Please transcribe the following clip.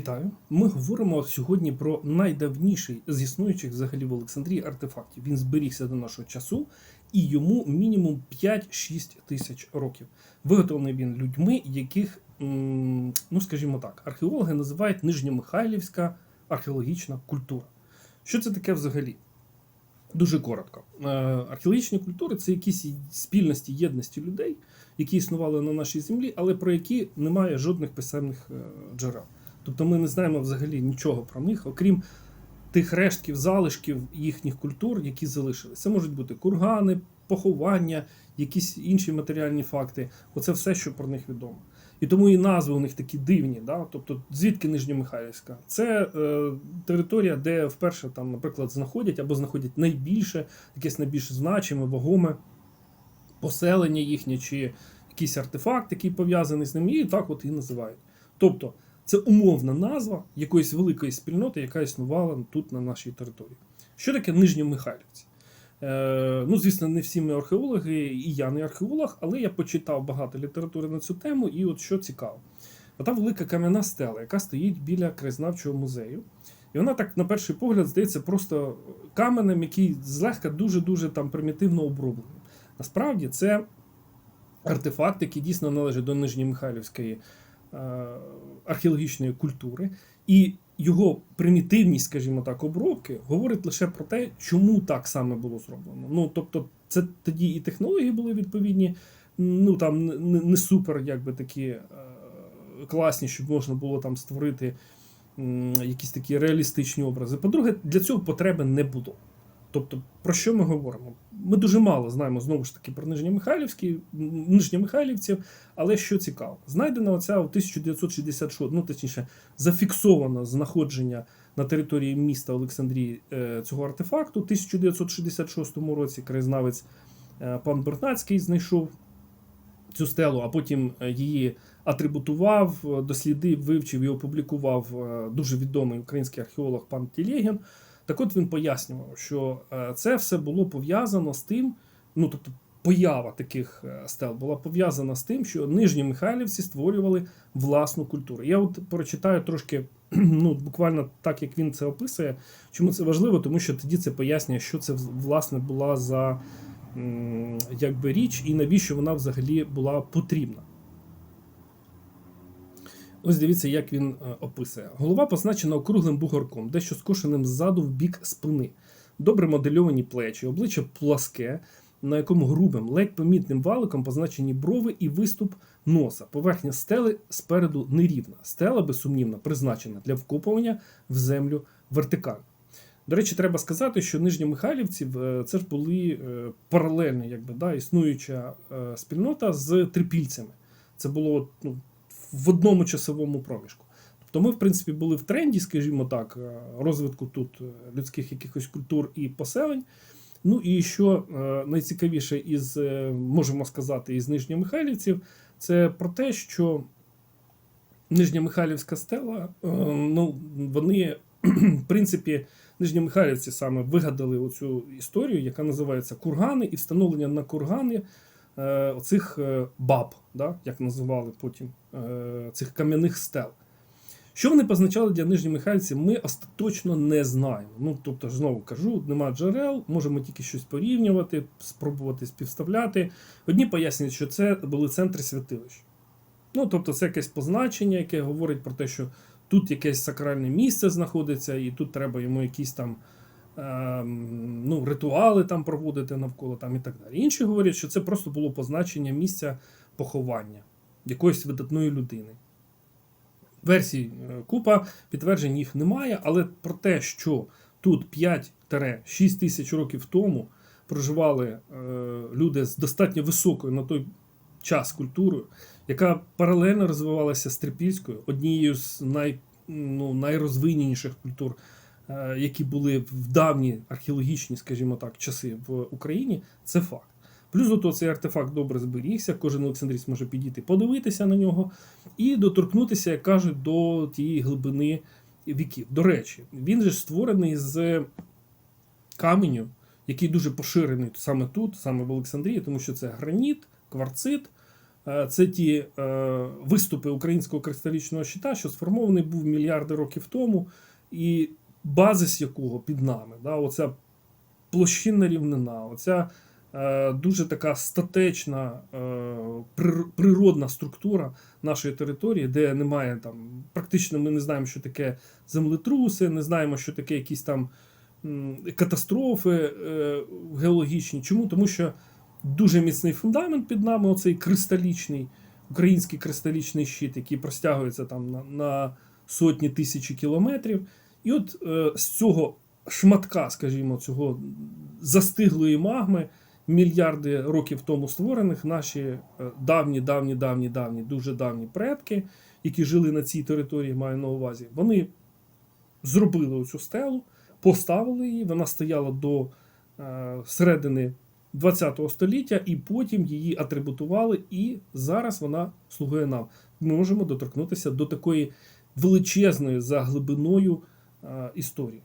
Вітаю! Ми говоримо сьогодні про найдавніший з існуючих взагалі в Олександрії артефактів. Він зберігся до нашого часу і йому мінімум 5-6 тисяч років. Виготовлений він людьми, яких, ну скажімо так, археологи називають Нижньомихайлівська археологічна культура. Що це таке взагалі? Дуже коротко. Е, Археологічні культури це якісь спільності єдності людей, які існували на нашій землі, але про які немає жодних писемних е, джерел. Тобто ми не знаємо взагалі нічого про них, окрім тих рештків, залишків їхніх культур, які залишилися. Це можуть бути кургани, поховання, якісь інші матеріальні факти. Оце все, що про них відомо. І тому і назви у них такі дивні. Да? Тобто, звідки Нижньомихайлівська? Це е, територія, де вперше там, наприклад, знаходять або знаходять найбільше, якесь найбільш значиме, вагоме поселення їхнє, чи якийсь артефакт, який пов'язаний з ним, і так от і називають. Тобто, це умовна назва якоїсь великої спільноти, яка існувала тут на нашій території. Що таке Нижньомихайлівці? Е, ну, звісно, не всі ми археологи, і я не археолог, але я почитав багато літератури на цю тему, і от що цікаво. Ота велика кам'яна стела, яка стоїть біля краєзнавчого музею. І вона так, на перший погляд, здається, просто каменем, який злегка дуже-дуже там примітивно оброблений. Насправді це артефакт, який дійсно належить до Нижньомихайлівської археологічної культури, і його примітивність, скажімо так, обробки говорить лише про те, чому так саме було зроблено. Ну тобто, це тоді і технології були відповідні, ну там не, супер, якби такі е, класні, щоб можна було там створити якісь такі реалістичні образи. По-друге, для цього потреби не було. Тобто, про що ми говоримо? Ми дуже мало знаємо знову ж таки про Нижньомихайлівців, але що цікаво, знайдена оця в 1966, ну точніше, зафіксовано знаходження на території міста Олександрії е, цього артефакту. У 1966 році краєзнавець е, пан Бернацький знайшов цю стелу, а потім е, її атрибутував, дослідив, вивчив і опублікував дуже відомий український археолог пан Тілєгін. Так от він пояснював, що е, це все було пов'язано з тим, ну тобто поява таких е, стел була пов'язана з тим, що нижні Михайлівці створювали власну культуру. Я от прочитаю трошки, ну буквально так, як він це описує. Чому це важливо? Тому що тоді це пояснює, що це власне була за якби річ і навіщо вона взагалі була потрібна. Ось дивіться, як він е, описує. Голова позначена округлим бугорком, дещо скошеним ззаду в бік спини. Добре модельовані плечі, обличчя пласке, на якому грубим, ледь помітним валиком позначені брови і виступ носа. Поверхня стели спереду нерівна. Стела, безсумнівно, призначена для вкопування в землю вертикально. До речі, треба сказати, що Нижньомихайлівці е, це ж були е, паралельно, якби, да, існуюча спільнота з трипільцями. Це було ну, в одному часовому проміжку. Тобто ми, в принципі, були в тренді, скажімо так, е, розвитку тут е, людських якихось культур і поселень. Ну і що е, найцікавіше із, можемо сказати, із Нижньомихайлівців, це про те, що Нижньомихайлівська стела, ну, вони, в принципі, Нижньомихайлівці саме вигадали оцю історію, яка називається кургани, і встановлення на кургани оцих е, баб, да, як називали потім е, цих кам'яних стел. Що вони позначали для Нижньомихайлівців, ми остаточно не знаємо. Ну, тобто, знову кажу, нема джерел, можемо тільки щось порівнювати, спробувати співставляти. Одні пояснюють, що це були центри святилищ. Ну, тобто, це якесь позначення, яке говорить про те, що тут якесь сакральне місце знаходиться, і тут треба йому якісь там ну, ритуали там проводити навколо там, і так далі. Інші говорять, що це просто було позначення місця поховання якоїсь видатної людини. Версій е, купа, підтверджень їх немає, але про те, що тут 5-6 тисяч років тому проживали е, люди з достатньо високою на той час культурою, яка паралельно розвивалася з трипільською, однією з най, ну, найрозвиненіших культур, які були в давні археологічні, скажімо так, часи в Україні, це факт. Плюс до того цей артефакт добре зберігся, кожен олександрійць може підійти, подивитися на нього і доторкнутися, як кажуть, до тієї глибини віків. До речі, він же створений з каменю, який дуже поширений саме тут, саме в Олександрії, тому що це граніт, кварцит, Е, Це ті е, виступи українського кристалічного щита, що сформований був мільярди років тому, і базис якого під нами. Да, оця площинна рівнина, оця е, дуже така статечна е, природна структура нашої території, де немає там, практично ми не знаємо, що таке землетруси, не знаємо, що таке якісь там катастрофи е, геологічні. Чому? Тому що дуже міцний фундамент під нами, оцей кристалічний, український кристалічний щит, який простягується там на, на сотні тисячі кілометрів. І от е, з цього шматка, скажімо, цього застиглої магми, мільярди років тому створених, наші е, давні, давні, давні, давні, дуже давні предки, які жили на цій території, маю на увазі, вони зробили оцю стелу, поставили її, вона стояла до е, середини ХХ століття, і потім її атрибутували, і зараз вона слугує нам. Ми можемо доторкнутися до такої величезної за глибиною е, історії.